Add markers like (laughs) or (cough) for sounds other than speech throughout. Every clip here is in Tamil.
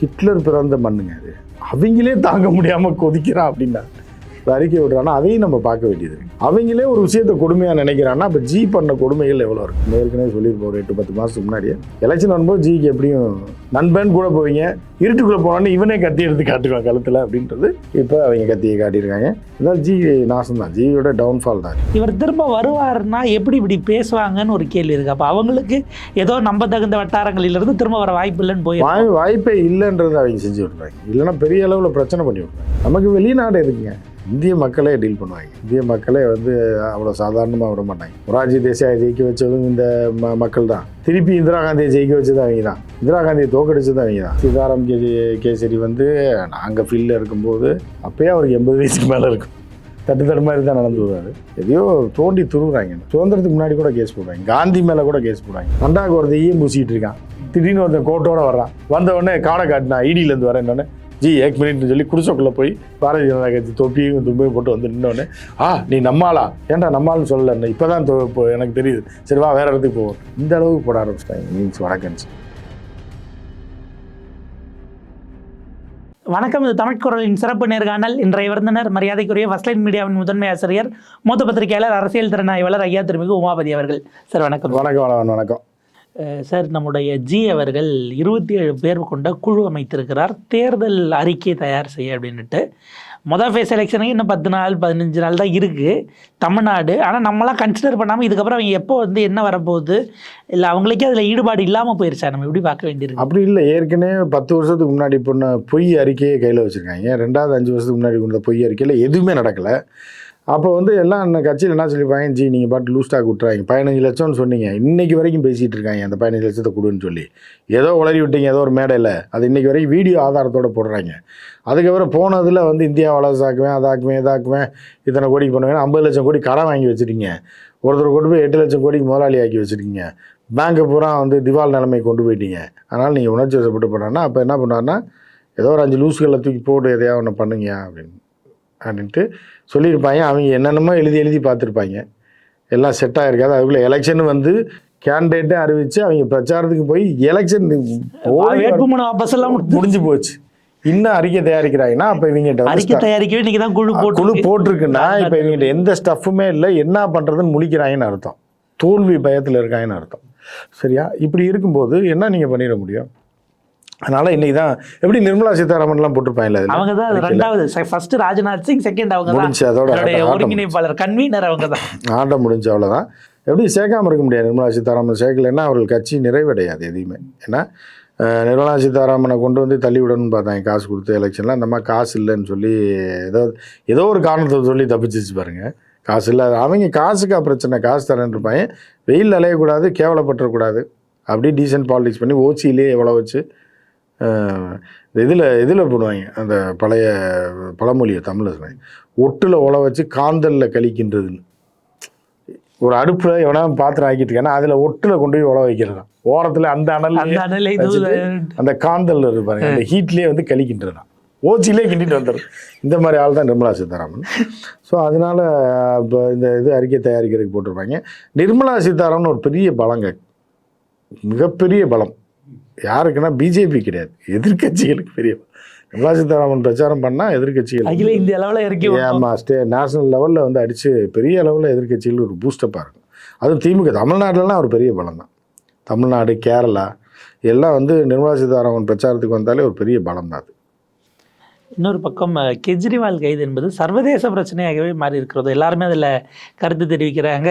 ஹிட்லர் பிறந்த மண்ணுங்க அது. அவங்களே தாங்க முடியாமல் கொதிக்கிறான் அப்படின்னா. அறிக்கை விடுறான்னா அதையும் நம்ம பார்க்க வேண்டியது. அவங்களே ஒரு விஷயத்தை கொடுமையா நினைக்கிறான்னா அப்ப ஜி பண்ண கொடுமைகள் எவ்வளவு இருக்கு? நம்ம ஏற்கனவே சொல்லியிருப்போம் ஒரு எட்டு பத்து மாசத்துக்கு முன்னாடியே. எலெக்ஷன் வரும்போது ஜிக்கு எப்படியும் நண்பன் கூட போவீங்க. இருட்டுக்குள்ள போனோன்னு இவனே கத்தி எடுத்து காட்டுவான் கழுத்துல அப்படின்றது இப்போ அவங்க கத்தியை காட்டியிருக்காங்க. இதான் ஜி நாசம் தான். ஜியோட டவுன்ஃபால் தான். இவர் திரும்ப வருவாருன்னா எப்படி இப்படி பேசுவாங்கன்னு ஒரு கேள்வி இருக்கு. அப்போ அவங்களுக்கு ஏதோ நம்ப தகுந்த வட்டாரங்களிலிருந்து திரும்ப வர வாய்ப்பு இல்லைன்னு போய் வாய் வாய்ப்பே இல்லைன்றதை அவங்க செஞ்சு விட்றாங்க இல்லைன்னா பெரிய அளவில் பிரச்சனை பண்ணி விட்றாங்க நமக்கு வெளிநாடு இருக்குங்க இந்திய மக்களே டீல் பண்ணுவாங்க. இந்திய மக்களே வந்து அவ்வளோ சாதாரணமாக விட மாட்டாங்க. மொராஜி தேசாயை ஜெயிக்க வச்சதும் இந்த ம மக்கள் தான் திருப்பி இந்திரா காந்தியை ஜெயிக்க வச்சது அவங்க தான் இந்திரா காந்தியை தோக்கடிச்சது அவங்க தான் சீதாராம் கே கேசரி வந்து நாங்கள் ஃபீல்டில் இருக்கும்போது அப்போயே அவருக்கு எண்பது வயசுக்கு மேலே இருக்கும். தட்டு தட்டு மாதிரி தான் நடந்து வருவார். எதையோ தோண்டி துருவுறாங்க. சுதந்திரத்துக்கு முன்னாடி கூட கேஸ் போடுறாங்க காந்தி மேலே கூட கேஸ் போடுறாங்க ரெண்டாவது ஒருத்தையும் பூசிக்கிட்டு இருக்கான். திடீர்னு ஒருத்தன் கோட்டோட வர்றான். வந்த உடனே காடை காட்டினா ஐடியிலேருந்து வரேன் உடனே ஜி ஏக் மினிட்னு சொல்லி குடிசோக்குள்ள போய் பாரதிய ஜனதா கட்சி தொப்பியும் தும்பையும் போட்டு வந்து நின்னோடனே ஆ நீ நம்மாளா? ஏன்டா நம்மால்னு சொல்லல? இப்போ தான் இப்போ எனக்கு தெரியுது. சரி வா வேற இடத்துக்கு போவோம். இந்த அளவுக்கு போட ஆரம்பிச்சிட்டாங்க. மீன்ஸ் வடக்கன்ஸ். வணக்கம். இது தமிழ் குரலின் சிறப்பு நேர்காணல். இன்றைய விருந்தினர் மரியாதைக்குரிய ஃபர்ஸ்ட் லைன் மீடியாவின் முதன்மை ஆசிரியர் மூத்த பத்திரிகையாளர் அரசியல் திறனாய்வாளர் ஐயா திருமிகு உமாபதி அவர்கள். சார் வணக்கம் வணக்கம் வணக்கம். சார் நம்முடைய ஜி அவர்கள் இருபத்தி ஏழு பேர் கொண்ட குழு அமைத்திருக்கிறார். தேர்தல் அறிக்கை தயார் செய்ய அப்படின்னுட்டு. மொதல் ஃபேஸ் எலெக்ஷனுக்கு இன்னும் பத்து நாள் பதினஞ்சு நாள் தான் இருக்குது தமிழ்நாடு. ஆனால் நம்மளாம் கன்சிடர் பண்ணாமல் இதுக்கப்புறம் அவங்க எப்போ வந்து என்ன வரப்போகுது? இல்லை அவங்களுக்கே அதில் ஈடுபாடு இல்லாமல் போயிருச்சா நம்ம எப்படி பார்க்க வேண்டியிருக்கு? அப்படி இல்லை. ஏற்கனவே பத்து வருஷத்துக்கு முன்னாடி பொண்ணு பொய் அறிக்கையை கையில் வச்சுருக்காங்க. ரெண்டாவது அஞ்சு வருஷத்துக்கு முன்னாடி கொண்ட பொய் அறிக்கையில் எதுவுமே நடக்கலை. அப்போ வந்து எல்லாம் அந்த கட்சியில் என்ன சொல்லிப்பாங்க ஜி நீங்கள் பாட்டு லூஸ்டாக ஸ்டாக் பதினஞ்சு லட்சம்னு சொன்னீங்க. இன்றைக்கி வரைக்கும் பேசிகிட்டு இருக்காங்க அந்த பதினஞ்சு லட்சத்தை கொடுன்னு சொல்லி. ஏதோ உளறி விட்டீங்க ஏதோ ஒரு மேடையில். அது இன்றைக்கி வரைக்கும் வீடியோ ஆதாரத்தோட போடுறாங்க. அதுக்கப்புறம் போனதில் வந்து இந்தியா வளர்ச்சாக்குவேன் அதாக்குவேன் இதாக்குவேன் இத்தனை கோடிக்கு பண்ணுவேன் ஐம்பது லட்சம் கோடி கடன் வாங்கி வச்சுருக்கீங்க. ஒருத்தர் கொண்டு போய் எட்டு லட்சம் கோடிக்கு முதலாளி ஆக்கி வச்சுருக்கீங்க. பேங்க்கை பூரா வந்து திவால் நிலைமை கொண்டு போயிட்டீங்க. அதனால் நீங்கள் உணர்ச்சி வசப்பட்டு பண்ணான்னா அப்போ என்ன பண்ணாருன்னா ஏதோ ஒரு அஞ்சு லூசுகளை தூக்கி போட்டு எதையா ஒன்று பண்ணுங்க அப்படின்னு. அப்படின்ட்டு சொல்லியிருப்பாங்க. அவங்க என்னென்னமோ எழுதி எழுதி பார்த்துருப்பாங்க. எல்லாம் செட் ஆகிருக்காது அதுக்குள்ளே எலெக்ஷன் வந்து கேண்டிடேட்டே அறிவித்து அவங்க பிரச்சாரத்துக்கு போய் எலெக்ஷன் முடிஞ்சு- போச்சு. இன்னும் அறிக்கை தயாரிக்கிறாங்கன்னா அப்போ இவங்க அறிக்கை தயாரிக்கவே தான் குழு குழு போட்டு போட்டிருக்குன்னா இப்போ இவங்ககிட்ட எந்த ஸ்டஃப்புமே இல்லை. என்ன பண்ணுறதுன்னு முழிக்கிறாங்கன்னு அர்த்தம். தோல்வி பயத்தில் இருக்காங்கன்னு அர்த்தம். சரியா? இப்படி இருக்கும்போது என்ன நீங்கள் பண்ணிட முடியும்? அதனால இன்னைக்கு தான் எப்படி நிர்மலா சீதாராமன்லாம் போட்டிருப்பாங்கல்ல அவங்க தான் ரெண்டாவது. ஃபர்ஸ்ட் ராஜ்நாத் சிங் செகண்ட் அவங்க தான். முடிஞ்சு அதோட ஒருங்கிணைப்பாளர் கன்வீனர் அவங்க தான். ஆட்டம் முடிஞ்சு அவ்வளோதான் எப்படி சேர்க்காம இருக்க முடியாது நிர்மலா சீதாராமன் சேர்க்கலைன்னா அவர்கள் கட்சி நிறைவடையாது எதையுமே. ஏன்னா நிர்மலா சீதாராமனை கொண்டு வந்து தள்ளி விடணும்னு பார்த்தாங்க. காசு கொடுத்து எலெக்ஷனில் அந்த மாதிரி காசு இல்லைன்னு சொல்லி ஏதோ ஏதோ ஒரு காரணத்தை சொல்லி தப்பிச்சிச்சு பாருங்க. காசு இல்லை அவங்க காசுக்கா பிரச்சனை. காசு தரேன் இருப்பாங்க. வெயில் அலையக்கூடாது கேவலப்பட்டுறக்கூடாது. அப்படி டீசென்ட் பாலிடிக்ஸ் பண்ணி ஓசியிலே எவ்வளோ வச்சு இதில் இதில் போடுவாங்க. அந்த பழைய பழமொழியை தமிழில் சொன்னாங்க ஒட்டில் உழ வச்சு காந்தலில் கழிக்கின்றதுன்னு. ஒரு அடுப்பில் எவனா பாத்திரம் ஆக்கிட்டு இருக்கானா அதில் ஒட்டில் கொண்டு போய் உழ வைக்கிறது தான். ஓரத்தில் அந்த அந்த அனல் அந்த காந்தல் இருப்பாருங்க அந்த ஹீட்லேயே வந்து கழிக்கின்றது தான். ஓச்சிலே கிண்டிட்டு வந்துடும் இந்த மாதிரி ஆள் தான் நிர்மலா சீதாராமன். ஸோ அதனால இப்போ இந்த இது அறிக்கை தயாரிக்கிறதுக்கு போட்டிருப்பாங்க. நிர்மலா சீதாராமன் ஒரு பெரிய பலங்க மிகப்பெரிய பலம் யாருக்குன்னா பிஜேபி கிடையாது எதிர்க்கட்சிகளுக்கு பெரிய. நிர்மலா சீதாராமன் பிரச்சாரம் பண்ணால் எதிர்க்கட்சிகள் அகில இந்திய அளவுல இறக்கி. ஆமாம் ஸ்டே நேஷனல் லெவலில் வந்து அடித்து பெரிய அளவில் எதிர்க்கட்சிகள் ஒரு பூஸ்டப்பாக இருக்கும் அதுவும் திமுக தமிழ்நாட்டிலலாம் ஒரு பெரிய பலம் தான் தமிழ்நாடு கேரளா எல்லாம் வந்து நிர்மலா சீதாராமன் பிரச்சாரத்துக்கு வந்தாலே ஒரு பெரிய பலம் தான் அது இன்னொரு பக்கம் கெஜ்ரிவால் கைது என்பது சர்வதேச பிரச்சனையாகவே மாறி இருக்கிறது எல்லாருமே அதில் கருத்து தெரிவிக்கிறாங்க.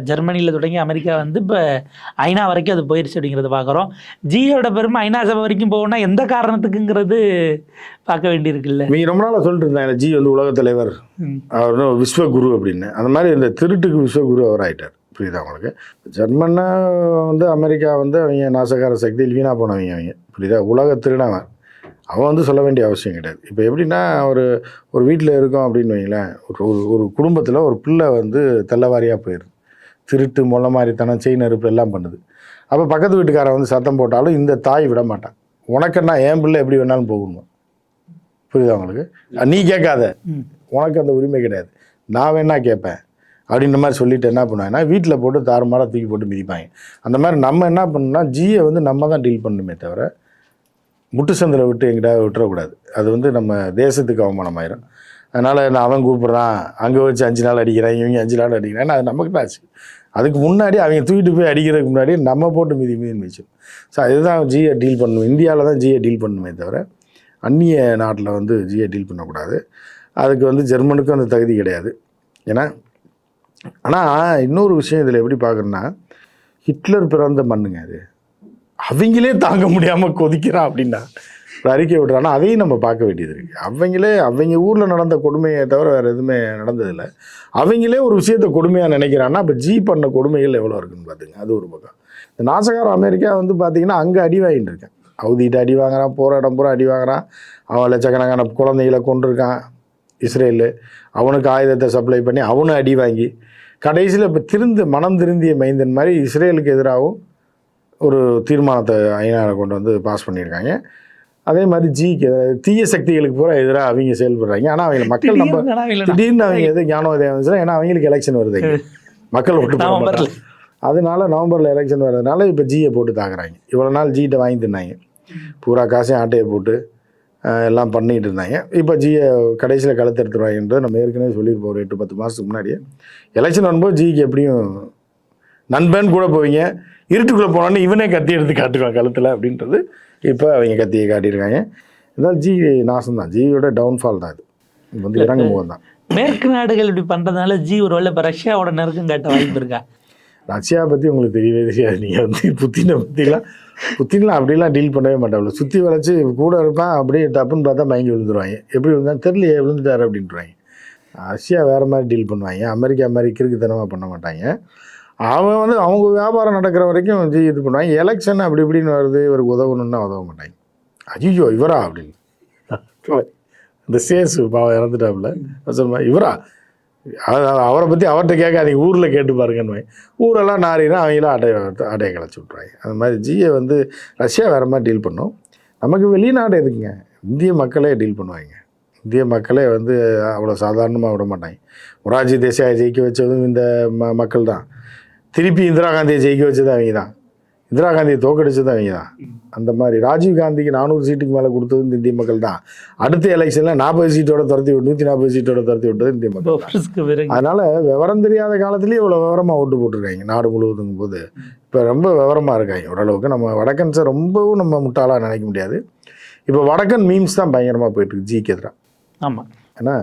ஜெர்மனியில் தொடங்கி அமெரிக்கா வந்து இப்போ ஐநா வரைக்கும் அது போயிருச்சு அப்படிங்கிறத பார்க்குறோம் ஜியோட பெருமை ஐநா சபை வரைக்கும் போகணும்னா எந்த காரணத்துக்குங்கிறது பார்க்க வேண்டியிருக்குல்ல. இவங்க ரொம்ப நாளாக சொல்லிட்டு இருந்தாங்க ஜி வந்து உலகத் தலைவர். அவர் விஸ்வகுரு அப்படின்னு. அந்த மாதிரி இந்த திருட்டுக்கு விஸ்வகுரு அவர் ஆயிட்டார். புரியுதா உங்களுக்கு? ஜெர்மன்னா வந்து அமெரிக்கா வந்து அவங்க நாசகார சக்தியில் வீணாக போனவங்க அவங்க. புரியுதா? உலக திருடவன் அவன் வந்து சொல்ல வேண்டிய அவசியம் கிடையாது. இப்போ எப்படின்னா ஒரு ஒரு வீட்டில் இருக்கோம் அப்படின்னு வைங்களேன் ஒரு ஒரு குடும்பத்தில் ஒரு பிள்ளை வந்து தெல்லவாரியாக போயிடுது. திருட்டு மொள்ள மாதிரித்தனம் செயின் நெருப்பு எல்லாம் பண்ணுது. அப்போ பக்கத்து வீட்டுக்காரன் வந்து சத்தம் போட்டாலும் இந்த தாய் விட மாட்டான். உனக்குன்னா என் பிள்ளை எப்படி வேணாலும் போகணும் புரியுதா உங்களுக்கு? அஹ் நீ கேட்காத. உனக்கு அந்த உரிமை கிடையாது. நான் வேணா கேட்பேன். அப்படின்ற மாதிரி சொல்லிட்டு என்ன பண்ணுவாங்கன்னா வீட்டில் போட்டு தாறுமாறாக தூக்கி போட்டு மிதிப்பாங்க. அந்த மாதிரி நம்ம என்ன பண்ணணும்னா ஜியை வந்து நம்ம தான் டீல் பண்ணணுமே தவிர முட்டு சந்தில் விட்டு எங்கிட்ட விட்டுறக்கூடாது. அது வந்து நம்ம தேசத்துக்கு அவமானமாயிரும். அதனால் நான் அவன் கூப்பிட்றான் அங்கே வச்சு அஞ்சு நாள் அடிக்கிறேன் இவங்க அஞ்சு நாள் அடிக்கிறேன் அது நமக்கு ஆச்சு. அதுக்கு முன்னாடி அவங்க தூக்கிட்டு போய் அடிக்கிறதுக்கு முன்னாடி நம்ம போட்டு மீதி மீதி மிச்சம் ஸோ இதுதான் ஜியை டீல் பண்ணணும். இந்தியாவில் தான் ஜியை டீல் பண்ணணுமே தவிர அந்நிய நாட்டில் வந்து ஜியை டீல் பண்ணக்கூடாது. அதுக்கு வந்து ஜெர்மனுக்கும் அந்த தகுதி கிடையாது. ஏன்னா ஆனால் இன்னொரு விஷயம் இதில் எப்படி பார்க்குறேன்னா ஹிட்லர் பிறந்த மண்ணுங்க அது. அவங்களே தாங்க முடியாமல் கொதிக்கிறான் அப்படின்னா. ஒரு அறிக்கை விடுறான்னா அதையும் நம்ம பார்க்க வேண்டியது இருக்குது அவங்களே அவங்க ஊரில் நடந்த கொடுமையை தவிர வேறு எதுவுமே நடந்ததில்லை. அவங்களே ஒரு விஷயத்தை கொடுமையாக நினைக்கிறான்னா இப்போ ஜி பண்ண கொடுமைகள் எவ்வளோ இருக்குன்னு பார்த்துங்க. அது ஒரு பக்கம். இந்த நாசகார அமெரிக்கா வந்து பார்த்திங்கன்னா அங்கே அடி வாங்கிட்டு இருக்கேன். அவதிட்டு அடி வாங்குறான் போகிற இடம் பூரா அடி வாங்குறான். அவன் லட்சக்கணக்கான குழந்தைகளை கொண்டிருக்கான் இஸ்ரேலு அவனுக்கு ஆயுதத்தை சப்ளை பண்ணி அவனும் அடி வாங்கி கடைசியில் இப்போ திருந்து மனம் திருந்திய மைந்தன் மாதிரி இஸ்ரேலுக்கு எதிராகவும் ஒரு தீர்மானத்தை ஐநாவில் கொண்டு வந்து பாஸ் பண்ணியிருக்காங்க. அதே மாதிரி ஜிக்கு தீய சக்திகளுக்கு பூரா எதிராக அவங்க செயல்படுறாங்க. ஆனால் அவங்க மக்கள் நம்ம திடீர்னு அவங்க எது ஞானோதயம் வந்துச்சுன்னா ஏன்னா அவங்களுக்கு எலெக்ஷன் வருது. மக்கள் ஓட்டு போட. அதனால நவம்பரில் எலெக்ஷன் வர்றதுனால இப்போ ஜியை போட்டு தாக்குறாங்க. இவ்வளோ நாள் ஜிகிட்ட வாங்கி தின்னாங்க. பூரா காசையும் ஆட்டையை போட்டு எல்லாம் பண்ணிட்டு இருந்தாங்க. இப்போ ஜியை கடைசியில் கழுத்தெடுத்துருவாங்கன்றது நம்ம ஏற்கனவே சொல்லியிருப்போம். ஒரு எட்டு பத்து மாதத்துக்கு முன்னாடியே. எலெக்ஷன் வரும்போது ஜிக்கு எப்படியும் நண்பன் கூட போவீங்க இருட்டுக்குள்ளே போனோன்னு இவனே கத்தி எடுத்து காட்டுவான் கழுத்தில் அப்படின்றது இப்போ அவங்க கத்தியை காட்டியிருக்காங்க. இருந்தாலும் ஜி நாசம் தான் ஜியோட டவுன்ஃபால் தான் இது இது வந்து இறங்கு முகம் தான். மேற்கு நாடுகள் இப்படி பண்றதுனால ஜி ஒருவேளை இப்போ ரஷ்யாவோட நெருக்கம் காட்ட வாய்ப்பு இருக்கா? ரஷ்யா பற்றி உங்களுக்கு தெரியவே தெரியாது. நீங்கள் வந்து புத்தினை பற்றிலாம் புத்தின்லாம் அப்படிலாம் டீல் பண்ணவே மாட்டாங்க சுற்றி வளைச்சி கூட இருப்பான் அப்படியே டப்புன்னு பார்த்தா மயங்கி விழுந்துருவாங்க. எப்படி விழுந்தா தெரியலையே விழுந்துட்டாரு அப்படின்ட்டுருவாங்க ரஷ்யா வேறு மாதிரி டீல் பண்ணுவாங்க. அமெரிக்கா மாதிரி கிறுக்குத்தனமாக பண்ண மாட்டாங்க. அவன் வந்து அவங்க வியாபாரம் நடக்கிற வரைக்கும் வந்து இது பண்ணுவாங்க. எலெக்ஷன் அப்படி இப்படின்னு வருது இவருக்கு உதவணும்னா உதவ மாட்டாங்க. ஐயோ இவரா அப்படின்னு இந்த சேசு பாவம் இறந்துட்டாப்புல. சொல்லுமா இவரா? அவரை பற்றி அவர்கிட்ட கேட்காதீங்க ஊரில் கேட்டு பாருங்கன்னு ஊரெல்லாம் நாரினா அவங்களாம் அடைய அடைய கிளச்சி விட்ருவாங்க அந்த மாதிரி ஜியை வந்து ரஷ்யா வேறு மாதிரி டீல் பண்ணும். நமக்கு வெளிநாடு எதுக்குங்க? இந்திய மக்களே டீல் பண்ணுவாங்க. இந்திய மக்களே வந்து அவ்வளோ சாதாரணமாக விட மாட்டாங்க. மொராஜி தேசாயை ஜெயிக்க வச்சதும் இந்த ம மக்கள் தான் திருப்பி இந்திரா காந்தியை ஜெயிக்க வச்சது அவங்க தான் இந்திரா காந்தியை தோக்கடிச்சது அவங்க தான் அந்த மாதிரி ராஜீவ் காந்திக்கு நானூறு சீட்டுக்கு மேலே கொடுத்தது இந்த இந்திய மக்கள் தான். அடுத்த எலெக்ஷனில் நாற்பது சீட்டோட துரத்தி விட்டு நூற்றி நாற்பது சீட்டோட துரத்தி விட்டது இந்திய மக்கள் அதனால விவரம் தெரியாத காலத்துலேயே இவ்வளோ விவரமாக ஓட்டு போட்டிருக்காங்க நாடு முழுவதும் போது. இப்போ ரொம்ப விவரமாக இருக்காங்க ஓரளவுக்கு. நம்ம வடக்கன்ஸை ரொம்பவும் நம்ம முட்டாளாக நினைக்க முடியாது. இப்போ வடக்கன் மீம்ஸ் தான் பயங்கரமாக போயிட்டுருக்கு ஜிக்கு எதிராக ஆமா. ஏன்னா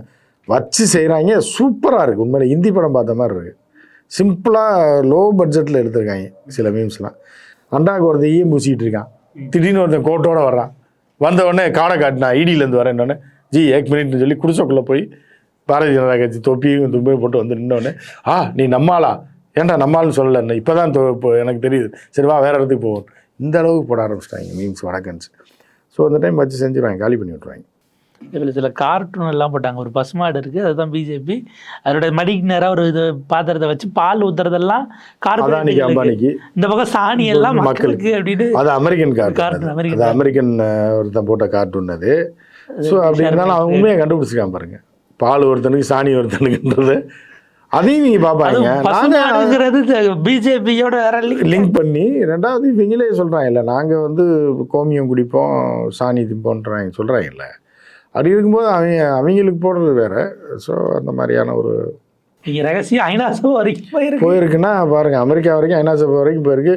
வச்சு செய்கிறாங்க சூப்பராக இருக்குது உண்மையில ஹிந்தி படம் பார்த்த மாதிரி இருக்குது சிம்பிளாக லோ பட்ஜெட்டில் எடுத்திருக்காங்க சில மீம்ஸ்லாம் அண்டாக்கு ஒருத்தன் ஈயம் பூசிக்கிட்டு இருக்கான். திடீர்னு ஒருத்தன் கோட்டோட வர்றான். வந்த உடனே காடை காட்டினா ஐடியிலேருந்து வரேன்னொடனே ஜி ஏக் மினிட்னு சொல்லி குடிசக்குள்ளே போய் பாரதிய ஜனதா கட்சி தொப்பியும் தும்பையும் போட்டு வந்து நின்னோடனே ஆ நீ நம்மாளா? ஏன்டா நம்மால்னு சொல்லலை? இப்போ தான் இப்போ எனக்கு தெரியுது. சரி வா வேறு இடத்துக்கு போவோம். இந்த அளவுக்கு போட ஆரம்பிச்சிட்டாங்க மீம்ஸ் வடக்கன்ஸ். ஸோ அந்த டைம் வச்சு செஞ்சுருவாங்க காலி பண்ணி விட்ருவாங்க இதில் சில கார்ட்டூன் எல்லாம் போட்டாங்க. ஒரு பசுமாடு இருக்கு அதுதான் பிஜேபி அதோட மடிக்கு ஒரு இது பாத்திரத்தை வச்சு பால் ஊத்துறதெல்லாம் கார்பரேட் அம்பானிக்கு. இந்த பக்கம் சாணி எல்லாம் மக்களுக்கு அப்படின்னு அது American cartoon cartoon. American American ஒருத்தன் போட்ட கார்ட்டூன் அது. ஸோ அப்படி இருந்தாலும் அவன் உண்மையை கண்டுபிடிச்சிருக்கான் பாருங்க. பால் ஒருத்தனுக்கு சாணி ஒருத்தனுக்குன்றது. அதையும் நீங்க நாங்க பசுமாடுங்கிறது பிஜேபியோட. லிங்க் பண்ணி ரெண்டாவது இவங்களே சொல்றாங்க இல்லை நாங்கள் வந்து கோமியம் குடிப்போம் சாணி திம்போன்றாங்க சொல்கிறாங்கல்ல அப்படி இருக்கும்போது அவங்க அவங்களுக்கு போடுறது வேற. ஸோ அந்த மாதிரியான ஒரு ரகசியம் ஐநாசோ வரைக்கும் போயிருக்கு. போயிருக்குன்னா பாருங்க அமெரிக்கா வரைக்கும் ஐநா சபை வரைக்கும் போயிருக்கு.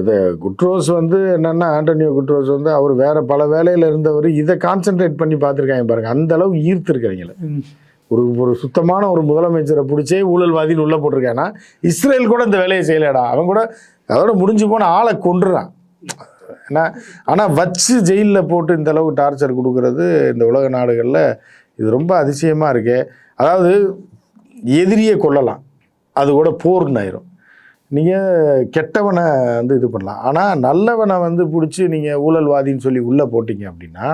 இது குட்ரோஸ் வந்து என்னன்னா ஆண்டனியோ குட்ரோஸ் வந்து அவர் வேற பல வேலையில இருந்தவர் இதை கான்சென்ட்ரேட் பண்ணி பார்த்துருக்காங்க பாருங்க. அந்த அளவுக்கு ஈர்த்திருக்காங்களே ம். ஒரு ஒரு சுத்தமான ஒரு முதலமைச்சரை பிடிச்சே ஊழல்வாதின்னு உள்ள போட்டிருக்கானா இஸ்ரேல் கூட இந்த வேலையை செய்யலடா. அவன் கூட அதோட முடிஞ்சு போன ஆளை கொன்றுறான். ஏன்னா ஆனால் வச்சு ஜெயிலில் போட்டு இந்த அளவுக்கு டார்ச்சர் கொடுக்கறது இந்த உலக நாடுகளில் இது ரொம்ப அதிசயமாக இருக்கு. அதாவது எதிரியை கொல்லலாம். அது கூட போர்னு ஆயிரும். நீங்கள் கெட்டவனை வந்து இது பண்ணலாம். ஆனால் நல்லவனை வந்து பிடிச்சி நீங்கள் ஊழல்வாதின்னு சொல்லி உள்ளே போட்டிங்க அப்படின்னா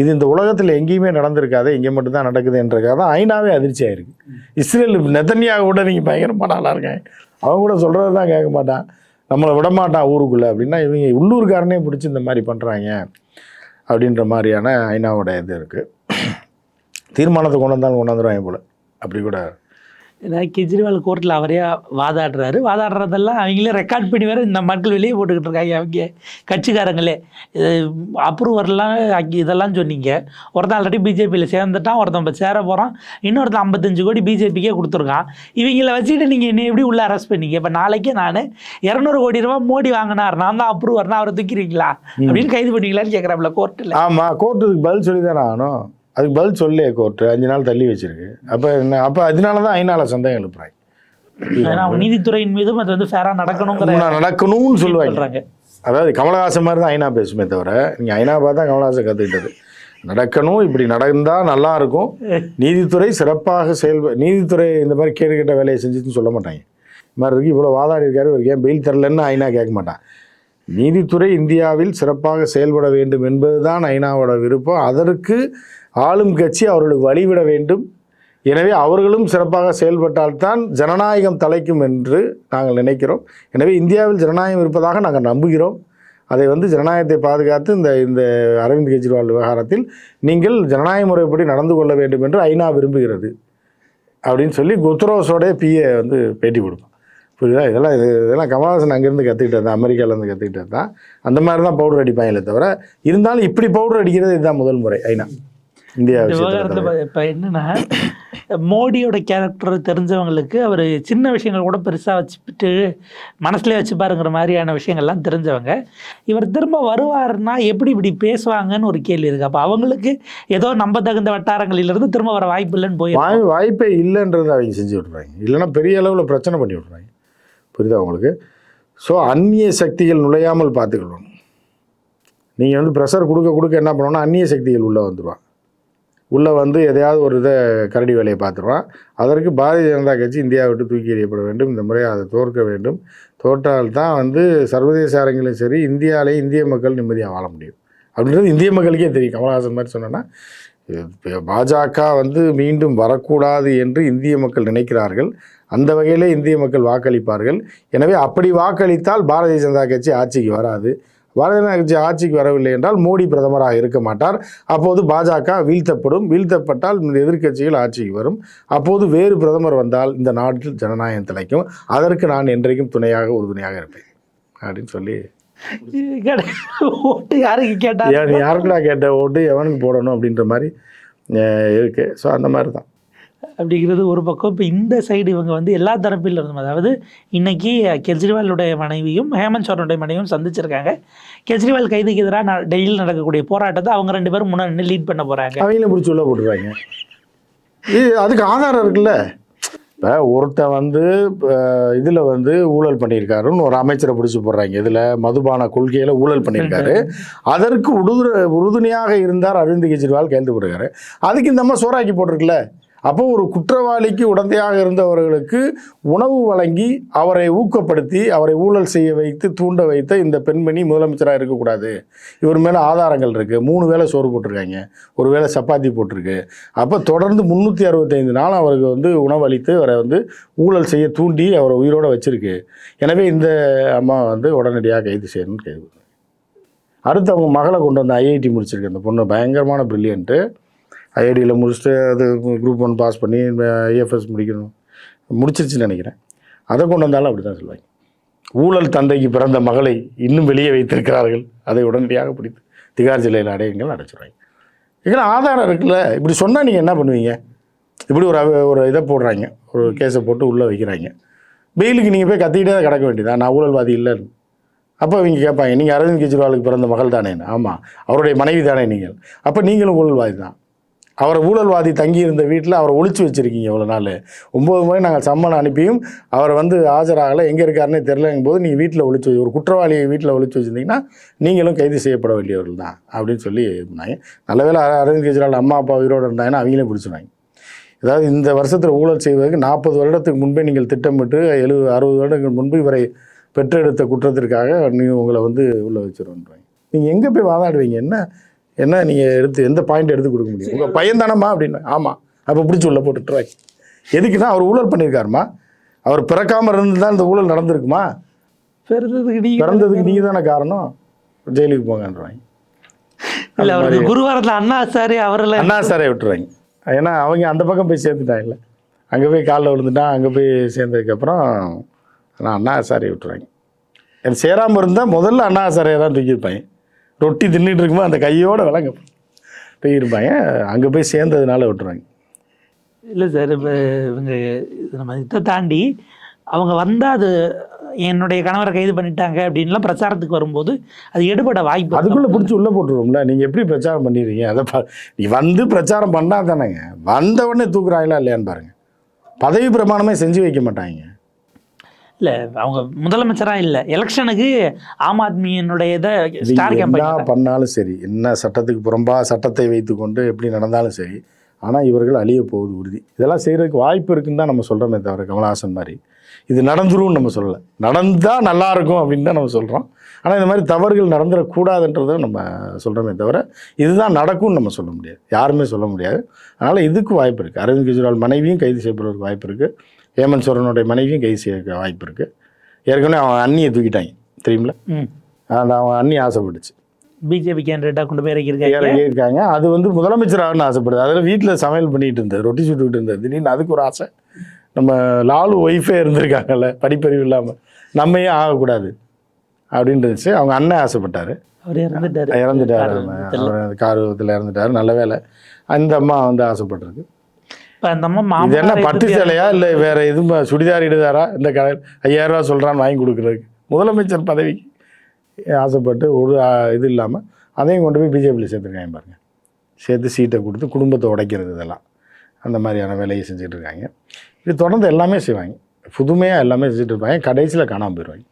இது இந்த உலகத்தில் எங்கேயுமே நடந்திருக்காது. இங்கே மட்டும்தான் நடக்குதுன்றக்காக தான் ஐநாவே அதிர்ச்சி ஆயிருக்கு. இஸ்ரேல் நெத்தனியாக கூட நீங்கள் பயங்கரமான ஆளாக இருக்கேன் அவன் கூட சொல்கிறது தான் கேட்க மாட்டான். நம்மளை விடமாட்டான் ஊருக்குள்ளே அப்படின்னா இவங்க உள்ளூர்காரனே பிடிச்சி இந்த மாதிரி பண்ணுறாங்க அப்படின்ற மாதிரியான ஐநாவோட இது இருக்குது தீர்மானத்தை கொண்டு வந்தாலும் கொண்டாந்துருவாங்க போல். அப்படி கூட ஏதாவது கெஜ்ரிவால் கோர்ட்டில் அவரே வாதாடுறாரு. வாதாடுறதெல்லாம் அவங்களே ரெக்கார்ட் பண்ணி வேற இந்த மக்கள் வெளியே போட்டுக்கிட்டு இருக்காங்க. அவங்க கட்சிக்காரங்களே. அப்ரூவர்லாம் இதெல்லாம் சொன்னீங்க. ஒருத்தன் ஆல்ரெடி பிஜேபியில் சேர்ந்துட்டான் ஒருத்தன் இப்போ சேர போகிறான் இன்னொருத்தன் ஐம்பத்தஞ்சு கோடி பிஜேபிக்கே கொடுத்துருக்கான். இவங்கள வச்சுட்டு நீங்கள் என்ன எப்படி உள்ள அரெஸ்ட் பண்ணீங்க? இப்போ நாளைக்கே நான் இரநூறு கோடி ரூபாய் மோடி வாங்கினார். நான் தான் அப்ரூவர்னா அவரை தூக்கிறீங்களா? அப்படின்னு கைது பண்ணீங்களான்னு கேட்குறாப்புல கோர்ட்டில் ஆமாம் கோர்ட்டுக்கு பதில் சொல்லி தானே ஆகணும். அதுக்கு பதில் சொல்லையே கோர்ட்டு அஞ்சு நாள் தள்ளி வச்சிருக்கு. அப்போ என்ன அப்போ அதனால தான் ஐநால சந்தேகம் எழுப்புறாங்க நீதித்துறையின் மீதும் அது வந்து ஃபேராக நடக்கணுங்கிற நடக்கணும்னு சொல்லுவாங்க. அதாவது கமலஹாசன் மாதிரி தான் ஐநா பேசுமே தவிர நீங்கள் ஐநா பார்த்தா கமலஹாசன் கற்றுக்கிட்டது நடக்கணும் இப்படி நடந்தால் நல்லா இருக்கும். நீதித்துறை சிறப்பாக செயல்ப நீதித்துறை இந்த மாதிரி கேடு கெட்ட வேலையை செஞ்சுன்னு சொல்ல மாட்டாங்க. இந்த மாதிரி இருக்கு இவ்வளோ வாதாடி இருக்காரு இவருக்கு ஏன் பெயில் தரலன்னு ஐநா கேட்க மாட்டான். நீதித்துறை இந்தியாவில் சிறப்பாக செயல்பட வேண்டும் என்பதுதான் ஐநாவோட விருப்பம். அதற்கு ஆளும் கட்சி அவர்களுக்கு வழிவிட வேண்டும். எனவே அவர்களும் சிறப்பாக செயல்பட்டால்தான் ஜனநாயகம் தலைக்கும் என்று நாங்கள் நினைக்கிறோம். எனவே இந்தியாவில் ஜனநாயகம் இருப்பதாக நாங்கள் நம்புகிறோம். அதை வந்து ஜனநாயகத்தை பாதுகாத்து இந்த இந்த அரவிந்த் கெஜ்ரிவால் விவகாரத்தில் நீங்கள் ஜனநாயக முறைப்படி நடந்து கொள்ள வேண்டும் என்று ஐநா விரும்புகிறது. அப்படின்னு சொல்லி குத்ரோஸோடைய பிஏ வந்து பேட்டி கொடுப்போம் புரியுதா? இதெல்லாம் இது இதெல்லாம் கமல்ஹாசன் அங்கேருந்து கற்றுக்கிட்டது தான். அமெரிக்காவிலேருந்து கற்றுக்கிட்டது தான். அந்த மாதிரி தான் பவுடர் அடிப்பாங்களே தவிர இருந்தாலும் இப்படி பவுடர் அடிக்கிறது இதுதான் முதல் முறை ஐநா. இந்தியா விவகாரத்தில் இப்போ என்னன்னா மோடியோட கேரக்டர் தெரிஞ்சவங்களுக்கு அவர் சின்ன விஷயங்கள் கூட பெருசாக வச்சுட்டு மனசுலேயே வச்சுப்பாருங்கிற மாதிரியான விஷயங்கள்லாம் தெரிஞ்சவங்க. இவர் திரும்ப வருவாருன்னா எப்படி இப்படி பேசுவாங்கன்னு ஒரு கேள்வி இருக்குது அப்போ அவங்களுக்கு ஏதோ நம்ப தகுந்த வட்டாரங்களிலிருந்து திரும்ப வர வாய்ப்பு இல்லைன்னு போய் வாய் வாய்ப்பே இல்லைன்றதை அவங்க செஞ்சு விட்றாங்க இல்லைன்னா பெரிய அளவில் பிரச்சனை பண்ணி விட்றாங்க புரியுதா உங்களுக்கு? ஸோ அந்நிய சக்திகள் நுழையாமல் பார்த்துக்கணும் நீங்கள் வந்து ப்ரெஷர் கொடுக்க கொடுக்க என்ன பண்ணணும்னா அந்நிய சக்திகள் உள்ளே வந்துடுவான் உள்ளே வந்து எதையாவது ஒரு இதை கரடி வேலையை பார்த்துருவான். அதற்கு பாரதிய ஜனதா கட்சி இந்தியாவை விட்டு தூக்கி எறியப்பட வேண்டும். இந்த முறை அதை தோற்க வேண்டும். தோற்றால் தான் வந்து சர்வதேச அரங்கிலும் சரி இந்தியாவிலேயே இந்திய மக்கள் நிம்மதியாக வாழ முடியும். அப்படின்றது இந்திய மக்களுக்கே தெரியும். கமல்ஹாசன் மாதிரி சொன்னோன்னா பாஜக வந்து மீண்டும் வரக்கூடாது என்று இந்திய மக்கள் நினைக்கிறார்கள். அந்த வகையிலே இந்திய மக்கள் வாக்களிப்பார்கள். எனவே அப்படி வாக்களித்தால் பாரதிய ஜனதா கட்சி ஆட்சிக்கு வராது. பாரதிய கட்சி ஆட்சிக்கு வரவில்லை என்றால் மோடி பிரதமராக இருக்க மாட்டார். அப்போது பாஜக வீழ்த்தப்படும் வீழ்த்தப்பட்டால் இந்த எதிர்க்கட்சிகள் ஆட்சிக்கு வரும். அப்போது வேறு பிரதமர் வந்தால் இந்த நாட்டில் ஜனநாயகம் தலைக்கும் அதற்கு நான் என்றைக்கும் துணையாக உறுதுணையாக இருப்பேன். அப்படின்னு சொல்லி ஓட்டு யாருக்கு கேட்டா யாருக்குடா கேட்ட? ஓட்டு எவனுக்கு போடணும் அப்படின்ற மாதிரி அஹ், இருக்கு. ஸோ அந்த மாதிரி தான் அப்படிங்கிறது ஒரு பக்கம். இப்போ இந்த சைடு இவங்க வந்து எல்லா தரப்பில் இருந்தும் அதாவது இன்னைக்கு கெஜ்ரிவாலுடைய மனைவியும் ஹேமந்த் சோரனுடைய மனைவியும் சந்திச்சிருக்காங்க. கெஜ்ரிவால் கைதுக்கு எதிராக டெல்லியில் நடக்கக்கூடிய போராட்டத்தை அவங்க ரெண்டு பேரும் முன்னாடி லீட் பண்ண போகிறாங்க அவங்கள பிடிச்சி உள்ள போட்டுருவாங்க இது அதுக்கு ஆதாரம் இருக்குல்ல? இப்போ ஒருத்தன் வந்து இதில் வந்து ஊழல் பண்ணியிருக்காருன்னு ஒரு அமைச்சரை பிடிச்சி போடுறாங்க. இதில் மதுபான கொள்கையில் ஊழல் பண்ணியிருக்காரு. (laughs) அதற்கு உடுதுற உறுதுணையாக இருந்தார் அரவிந்த் கெஜ்ரிவால் கைது போட்டிருக்காரு. அதுக்கு இந்த அம்மா சோறாக்கி போட்டிருக்குல்ல? அப்போ ஒரு குற்றவாளிக்கு உடந்தையாக இருந்தவர்களுக்கு உணவு வழங்கி அவரை ஊக்கப்படுத்தி அவரை ஊழல் செய்ய வைத்து தூண்ட வைத்த இந்த பெண்மணி முதலமைச்சராக இருக்கக்கூடாது. இவர் மேலே ஆதாரங்கள் இருக்குது மூணு வேளை சோறு போட்டிருக்காங்க. ஒரு வேளை சப்பாத்தி போட்டிருக்கு. அப்போ தொடர்ந்து முந்நூற்றி அறுபத்தைந்து நாள் அவருக்கு வந்து உணவளித்து அவரை வந்து ஊழல் செய்ய தூண்டி அவரை உயிரோடு வச்சிருக்கு. எனவே இந்த அம்மா வந்து உடனடியாக கைது செய்யணும்னு கைது அடுத்து அவங்க மகளை கொண்டு வந்து ஐஐடி முடிச்சிருக்கு. அந்த பொண்ணு பயங்கரமான ப்ரில்லியன்ட்டு ஐஐடியில் முடிச்சுட்டு அது குரூப் ஒன் பாஸ் பண்ணி ஐஎஃப்எஸ் முடிக்கணும். முடிச்சிருச்சுன்னு நினைக்கிறேன். அதை கொண்டு வந்தாலும் அப்படி தான் சொல்லுவாங்க. ஊழல் தந்தைக்கு பிறந்த மகளை இன்னும் வெளியே வைத்திருக்கிறார்கள். அதை உடனடியாக பிடித்து திகார் ஜில்லையில் அடையுங்கள் அடைச்சிடுவாங்க ஏன்னா ஆதாரம் இருக்குல்ல. இப்படி சொன்னால் நீங்கள் என்ன பண்ணுவீங்க? இப்படி ஒரு ஒரு இதை போடுறாங்க. ஒரு கேஸை போட்டு உள்ளே வைக்கிறாங்க. பெயிலுக்கு நீங்கள் போய் கத்திக்கிட்டே தான் கிடக்க வேண்டியதா? நான் ஊழல்வாதி இல்லைன்னு. அப்போ இவங்க கேட்பாங்க நீங்கள் அரவிந்த் கெஜ்ரிவாலுக்கு பிறந்த மகள் தானே ஆமாம் அவருடைய மனைவி தானே நீங்கள். அப்போ நீங்களும் ஊழல்வாதி தான். அவரை ஊழல்வாதி தங்கியிருந்த வீட்டில் அவரை ஒழிச்சு வச்சுருக்கீங்க இவ்வளோ நாள். ஒம்பது முறை நாங்கள் சம்மன் அனுப்பியும் அவர் வந்து ஆஜராகலை எங்கே இருக்காருன்னே தெரிலங்கும் போது நீங்கள் வீட்டில் ஒழிச்சு வச்சு- ஒரு குற்றவாளியை வீட்டில் ஒழிச்சு வச்சுருந்தீங்கன்னா நீங்களும் கைது செய்யப்பட வேண்டியவர்கள் தான் அப்படின்னு சொல்லி பண்ணாங்க நல்லவேளை அரவிந்த் கெஜ்ரிவால் அம்மா அப்பா உயிரோடு இருந்தாங்கன்னா அவங்களே பிடிச்சிருவாங்க அதாவது இந்த வருஷத்தில் ஊழல் செய்வதற்கு நாற்பது வருடத்துக்கு முன்பே நீங்கள் திட்டமிட்டு எழுபது அறுபது வருடங்கள் முன்பு இவரை பெற்றெடுத்த குற்றத்திற்காக நீ உங்களை வந்து உள்ள வச்சிருவேன் நீங்கள் எங்கே போய் வாதாடுவீங்க? என்ன என்ன நீங்கள் எடுத்து எந்த பாயிண்ட் எடுத்து கொடுக்க முடியும்? உங்கள் பையன் தானம்மா அப்படின்னு. ஆமாம் அப்போ பிடிச்சி உள்ள போட்டுட்றாங்க எதுக்குன்னா அவர் ஊழல் பண்ணியிருக்காருமா அவர் பிறக்காமல் இருந்து தான் இந்த ஊழல் நடந்திருக்குமா? பிறந்ததுக்கு நீங்க பிறந்ததுக்கு நீங்கள் தானே காரணம்? ஜெயிலுக்கு போங்கன்றாங்க இல்ல அவருக்கு குருவாரத்தில் அண்ணா சார் அவரெல்லாம் அண்ணா சாரை விட்டுருவாங்க. ஏன்னா அவங்க அந்த பக்கம் போய் சேர்ந்துட்டாங்கல்ல அங்கே போய் காலில் விழுந்துட்டான் அங்கே போய் சேர்ந்ததுக்கப்புறம் நான் அண்ணா சாரை எனக்கு சேராமல் இருந்தால் முதல்ல அண்ணா சாரையை தான் தூக்கியிருப்பாங்க. ரொட்டி தின்னுட்டு இருக்கும்போது அந்த கையோட விளங்க. தூக்கியிருப்பாங்க அங்கே போய் சேர்ந்ததுனால விட்டுருவாங்க இல்லை சார் இப்போ இவங்க நம்ம இதை தாண்டி அவங்க வந்தால் அது என்னுடைய கணவரை கைது பண்ணிட்டாங்க அப்படின்லாம் பிரச்சாரத்துக்கு வரும்போது அது எடுபட வாய்ப்பு அதுக்குள்ளே பிடிச்சி உள்ளே போட்டுருவோம்ல. நீங்கள் எப்படி பிரச்சாரம் பண்ணிடுறீங்க? அதை பா நீ வந்து பிரச்சாரம் பண்ணால் தானேங்க வந்த உடனே தூக்குறாங்களா இல்லையான்னு பாருங்கள் பதவி பிரமாணமே செஞ்சு வைக்க மாட்டாங்க. இல்லை அவங்க முதலமைச்சராக இல்லை. எலெக்ஷனுக்கு ஆம் ஆத்மியினுடைய இதை ஸ்டார் கேம்பெயின் பண்ணாலும் சரி என்ன சட்டத்துக்கு புறம்பா சட்டத்தை வைத்துக்கொண்டு எப்படி நடந்தாலும் சரி ஆனால் இவர்கள் அழிய போகுது உறுதி. இதெல்லாம் செய்கிறதுக்கு வாய்ப்பு இருக்குன்னு தான் நம்ம சொல்கிறோமே தவிர கமலஹாசன் மாதிரி. இது நடந்துரும்னு நம்ம சொல்லலை. நடந்தால் நல்லா இருக்கும் அப்படின்னு தான் நம்ம சொல்கிறோம் ஆனால் இந்த மாதிரி தவறுகள் நடந்துடக்கூடாதுன்றதை நம்ம சொல்கிறோமே தவிர இதுதான் நடக்கும்னு நம்ம சொல்ல முடியாது. யாருமே சொல்ல முடியாது. அதனால் இதுக்கு வாய்ப்பு இருக்குது அரவிந்த் கெஜ்ரிவால் மனைவியும் கைது செய்யப்படுறதுக்கு வாய்ப்பு இருக்குது ஹேமந்த் சோரனுடைய மனைவியும் கைது செய்ய வாய்ப்பு இருக்குது ஏற்கனவே அவன் அண்ணியை தூக்கிட்டாங்க தெரியுமில அந்த அவன் அண்ணி ஆசைப்பட்டுச்சு. பிஜேபி கேண்டிடேட்டாக கொண்டு போய் இறக்கியிருக்காங்க? இறங்கி இருக்காங்க. அது வந்து முதலமைச்சர் ஆகணும்னு ஆசைப்படுது. அதில் வீட்டில் சமையல் பண்ணிட்டு இருந்தது ரொட்டி சுட்டுக்கிட்டு இருந்தது. திடீர்னு அதுக்கு ஒரு ஆசை. நம்ம லாலு ஒய்ஃபே இருந்திருக்காங்கல்ல படிப்பறிவு இல்லாமல் நம்ம ஏன் ஆகக்கூடாது? அப்படின்னு இருந்துச்சு. அவங்க அண்ணன் ஆசைப்பட்டாரு. அவர் இறந்துட்டாரு. இறந்துட்டாரு. அவர் கார் விபத்தில் இறந்துட்டாரு. நல்ல வேலை அந்த அம்மா வந்து ஆசைப்பட்டிருக்கு. இப்போ என்ன பட்டு சேலையா இல்லை வேற எதுவும் சுடிதார் இடுதாரா? இந்த கடை ஐயாயிரம் ரூபா சொல்கிறான்னு வாங்கி கொடுக்குறதுக்கு. முதலமைச்சர் பதவிக்கு ஆசைப்பட்டு ஒரு இது இல்லாமல் அதையும் கொண்டு போய் பிஜேபியில் சேர்த்துருக்காங்க பாருங்க. சேர்த்து சீட்டை கொடுத்து குடும்பத்தை உடைக்கிறது இதெல்லாம். அந்த மாதிரியான வேலையை செஞ்சுட்டு இருக்காங்க இது தொடர்ந்து எல்லாமே செய்வாங்க. புதுமையாக எல்லாமே செஞ்சுட்டு இருப்பாங்க கடைசியில் காணாமல் போயிடுவாங்க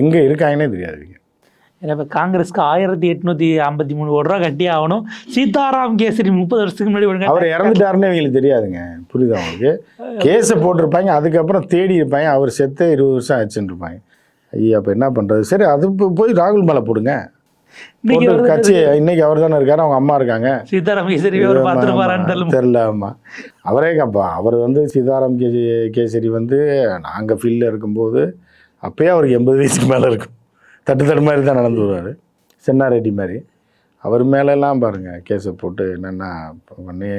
எங்கே இருக்காங்கன்னே தெரியாது. ஏன்னா இப்போ காங்கிரஸ்க்கு ஆயிரத்தி எட்நூத்தி ஐம்பத்தி மூணு கோடி ரூபா கட்டி ஆகணும். சீதாராம் கேசரி முப்பது வருஷத்துக்கு முன்னாடி அவர் இறந்துட்டாருன்னு இவங்களுக்கு தெரியாதுங்க. புரியுதா அவங்களுக்கு கேஸை போட்டிருப்பாங்க அதுக்கப்புறம் தேடி இருப்பாங்க அவர் செத்தே இருபது வருஷம் ஆச்சுன்னு இருப்பாங்க ஐயா அப்போ என்ன பண்ணுறது சரி அது இப்போ போய் ராகுல் மேலே போடுங்க. கட்சி இன்னைக்கு அவர் தானே இருக்காரு அவங்க அம்மா இருக்காங்க. சீதாராம் கேசரி அவர் பார்த்துருப்பாரான்னு தெரியல. ஆமாம் அவரே கேப்பா அவர் வந்து சீதாராம் கேசி கேசரி வந்து நாங்கள் ஃபீல்டில் இருக்கும்போது அப்பயே அவருக்கு எண்பது வயசுக்கு மேலே இருக்கும். தட்டு தட்டு மாதிரி தான் நடந்து வருவார். சென்னாரெட்டி மாதிரி. அவர் மேலெல்லாம் பாருங்கள் கேஸை போட்டு என்னென்னா பண்ணி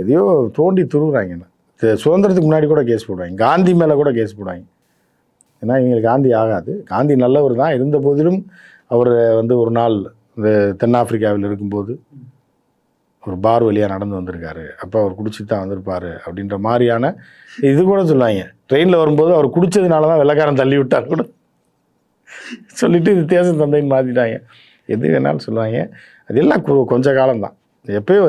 எதையோ தோண்டி துருவுறாங்க சுதந்திரத்துக்கு முன்னாடி கூட கேஸ் போடுவாங்க. காந்தி மேலே கூட கேஸ் போடுவாங்க. ஏன்னா இவங்களுக்கு காந்தி ஆகாது. காந்தி நல்லவர் தான். இருந்த போதிலும் அவர் வந்து ஒரு நாள் இந்த தென்னாப்பிரிக்காவில் இருக்கும்போது ஒரு பார் வழியாக நடந்து வந்திருக்காரு. அப்போ அவர் குடிச்சு தான் வந்திருப்பார் அப்படின்ற மாதிரியான இது கூட சொல்லுவாங்க ட்ரெயினில் வரும்போது அவர் குடித்ததுனால தான் வெள்ளைக்காரன் தள்ளி விட்டார் கூட. சொல்லிட்டு இது தேச தந்தைன்னு மாற்றிட்டாங்க எது வேணாலும் சொல்லுவாங்க. அது எல்லாம் கொ- கொஞ்ச காலம்தான். எப்பயோ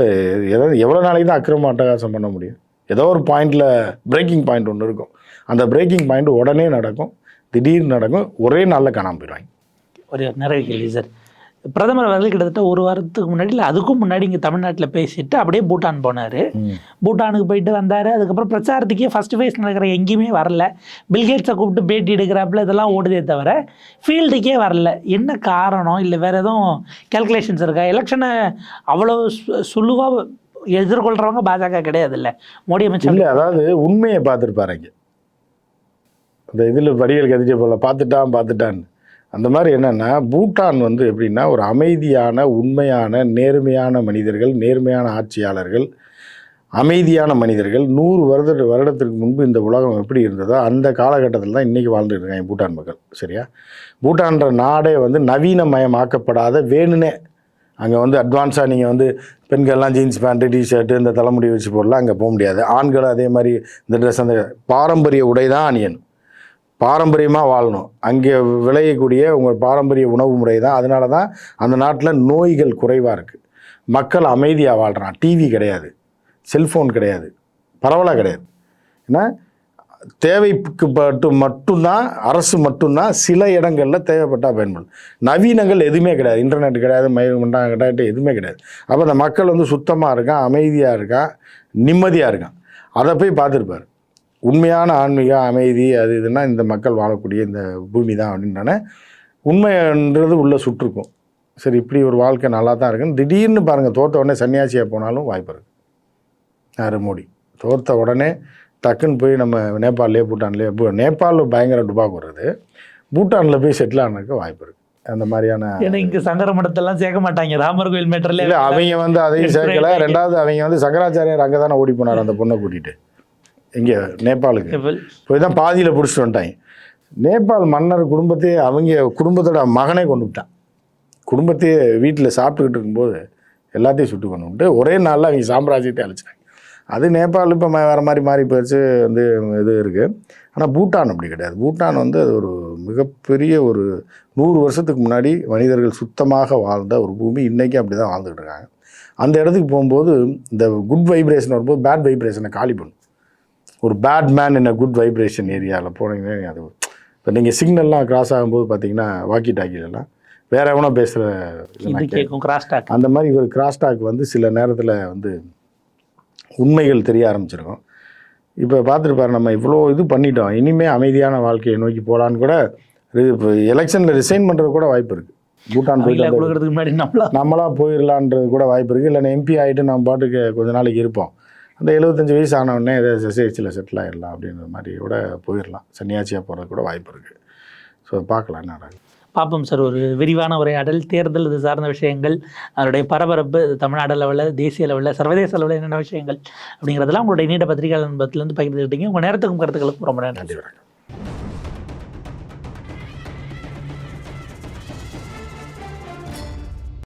எதாவது எவ்வளோ நாளைக்கு தான் அக்கிரம அட்டகாசம் பண்ண முடியும்? ஏதோ ஒரு பாயிண்டில் பிரேக்கிங் பாயிண்ட் ஒன்று இருக்கும். அந்த பிரேக்கிங் பாயிண்ட் உடனே நடக்கும். திடீர்னு நடக்கும். ஒரே நாளில் காணாமல் போயிடுவாங்க. ஒரு நிறைய கேள்வி சார். பிரதமர் அவர்கள் கிட்டத்தட்ட ஒரு வாரத்துக்கு முன்னாடி இல்லை அதுக்கும் முன்னாடி இங்கே தமிழ்நாட்டில் பேசிட்டு அப்படியே பூட்டான் போனார். பூட்டானுக்கு போயிட்டு வந்தார். அதுக்கப்புறம் பிரச்சாரத்துக்கே ஃபர்ஸ்ட் ஃபேஸ் நடக்கிற எங்கேயுமே வரல. பில்கேட்ஸை கூப்பிட்டு பேட்டி எடுக்கிறாப்புல இதெல்லாம் ஓடுதே தவிர ஃபீல்டுக்கே வரல. என்ன காரணம்? இல்லை வேறு எதுவும் கேல்குலேஷன்ஸ் இருக்கா? எலெக்ஷனை அவ்வளோ சுழுவாக எதிர்கொள்கிறவங்க பாஜக கிடையாது இல்லை மோடி அமைச்சர் இல்லை அதாவது உண்மையை பார்த்துருப்பாரு இங்கே இந்த இதில் வடிவேல் கதிச்ச போல பார்த்துட்டான் பார்த்துட்டான்னு. அந்த மாதிரி என்னென்னா பூட்டான் வந்து எப்படின்னா ஒரு அமைதியான உண்மையான நேர்மையான மனிதர்கள் நேர்மையான ஆட்சியாளர்கள் அமைதியான மனிதர்கள் நூறு வருட வருடத்திற்கு முன்பு இந்த உலகம் எப்படி இருந்ததோ அந்த காலகட்டத்தில் தான் இன்றைக்கி வாழ்ந்துட்டு இருக்காங்க பூட்டான் மக்கள். சரியா? பூட்டான்ற நாடே வந்து நவீனமயமாக்கப்படாத வேணுனே. அங்கே வந்து அட்வான்ஸாக நீங்கள் வந்து பெண்கள்லாம் ஜீன்ஸ் பேண்ட்டு டிஷர்ட்டு இந்த தலைமுடி வச்சு போடலாம் அங்கே போக முடியாது. ஆண்கள் அதே மாதிரி இந்த ட்ரெஸ் அந்த பாரம்பரிய உடை தான் அணியணும். பாரம்பரியமாக வாழணும். அங்கே விளையக்கூடிய உங்கள் பாரம்பரிய உணவு முறை தான். அதனால தான் அந்த நாட்டில் நோய்கள் குறைவாக இருக்குது மக்கள் அமைதியாக வாழ்கிறான் டிவி கிடையாது. செல்ஃபோன் கிடையாது. பரவலாக கிடையாது. ஏன்னா தேவைக்கு பட்டு மட்டும்தான் அரசு மட்டும்தான் சில இடங்களில் தேவைப்பட்டால் பயன்படும். நவீனங்கள் எதுவுமே கிடையாது. இன்டர்நெட் கிடையாது மயில்மண்டா கிடையாது எதுவுமே கிடையாது. அப்போ அந்த மக்கள் வந்து சுத்தமாக இருக்கான் அமைதியாக இருக்கான் நிம்மதியாக இருக்கான். அதை போய் பார்த்துருப்பார் உண்மையான ஆன்மீக அமைதி அது இதுன்னா இந்த மக்கள் வாழக்கூடிய இந்த பூமி தான் அப்படின்றானே உண்மைன்றது உள்ளே சுட்டிருக்கும் சரி இப்படி ஒரு வாழ்க்கை நல்லா தான் இருக்குன்னு திடீர்னு பாருங்கள் தோத்த உடனே சன்னியாசியாக போனாலும் வாய்ப்பு இருக்குது யார்? மோடி. தோத்த உடனே டக்குன்னு போய் நம்ம நேபாளிலே பூட்டான்லேயே நேபாளில் பயங்கர டுபாக் வருது பூட்டானில் போய் செட்டில் ஆனதுக்கு வாய்ப்பு இருக்குது அந்த மாதிரியான ஏன்னா இங்க சங்கர மடத்தெல்லாம் சேர்க்க மாட்டாங்க. ராமர் கோயில் மேட்டர்ல இல்லை அவங்க வந்து அதையும் சேர்க்கல. ரெண்டாவது அவங்க வந்து சங்கராச்சாரியார் அங்கே தானே ஓடி போனார் அந்த பொண்ணை கூட்டிகிட்டு இங்கே நேபாளுக்கு. போய் தான் பாதியில் பிடிச்சிட்டு வந்துட்டாங்க. நேபாள் மன்னர் குடும்பத்தையே அவங்க குடும்பத்தோட மகனே கொண்டு விட்டான். குடும்பத்தையே வீட்டில் சாப்பிட்டுக்கிட்டு இருக்கும்போது எல்லாத்தையும் சுட்டு கொண்டு விட்டு ஒரே நாளில் அவங்க சாம்ராஜ்யத்தை அழிச்சிட்டாங்க. அது நேபாள் இப்போ வேறு மாதிரி மாறி போயிடுச்சு வந்து இது இருக்குது ஆனால் பூட்டான் அப்படி கிடையாது. பூட்டான் வந்து அது ஒரு மிகப்பெரிய ஒரு நூறு வருஷத்துக்கு முன்னாடி மனிதர்கள் சுத்தமாக வாழ்ந்த ஒரு பூமி. இன்றைக்கி அப்படி தான் வாழ்ந்துட்டு இருக்காங்க. அந்த இடத்துக்கு போகும்போது இந்த குட் வைப்ரேஷன் வரும்போது பேட் வைப்ரேஷனை காலி பண்ணும். ஒரு bad man in a good vibration ஏரியாவில் போனீங்கன்னா அது இப்போ நீங்கள் சிக்னல்லாம் கிராஸ் ஆகும்போது பார்த்தீங்கன்னா வாக்கி டாக்கிலலாம் வேற எவனோ பேசுகிற இது கேட்கும் கிராஸ் டாக் அந்த மாதிரி ஒரு கிராஸ் டாக் வந்து சில நேரத்தில் வந்து உண்மைகள் தெரிய ஆரம்பிச்சிருக்கும். இப்போ பார்த்துருப்பாரு நம்ம இவ்வளோ இது பண்ணிட்டோம். இனிமேல் அமைதியான வாழ்க்கையை நோக்கி போகலான்னு கூட இப்போ எலெக்ஷனில் ரிசைன் பண்ணுறது கூட வாய்ப்பு இருக்குது பூட்டான் போயிட்டு முன்னாடி நம்மளா நம்மளா போயிடலான்றது கூட வாய்ப்பு இருக்குது இல்லைன்னா எம்பி ஆகிட்டு நம்ம பாட்டுக்கு கொஞ்ச நாளைக்கு இருப்போம். அந்த எழுபத்தஞ்சு வயசு ஆனவுடனே ஏதாவது எஸ்ஐஹெச்சில் செட்டில் ஆகிடலாம் அப்படின்ற மாதிரி கூட போயிடலாம். சன்னியாசியாக போகிறது கூட வாய்ப்பு இருக்குது ஸோ பார்க்கலாம் என்ன பார்ப்போம் சார் ஒரு விரிவான உரையாடல் தேர்தல் இது சார்ந்த விஷயங்கள் அதனுடைய பரபரப்பு தமிழ்நாடு லெவலில் தேசிய லெவலில் சர்வதேச லெவலில் என்னென்ன விஷயங்கள் அப்படிங்கிறதெல்லாம் உங்களுடைய நீண்ட பத்திரிகையாளர் அனுபவத்திலேருந்து பகிர்ந்துக்கிட்டீங்க உங்கள் நேரத்துக்கும் கருத்துக்களுக்கும் ரொம்ப நன்றி. நன்றி வணக்கம்.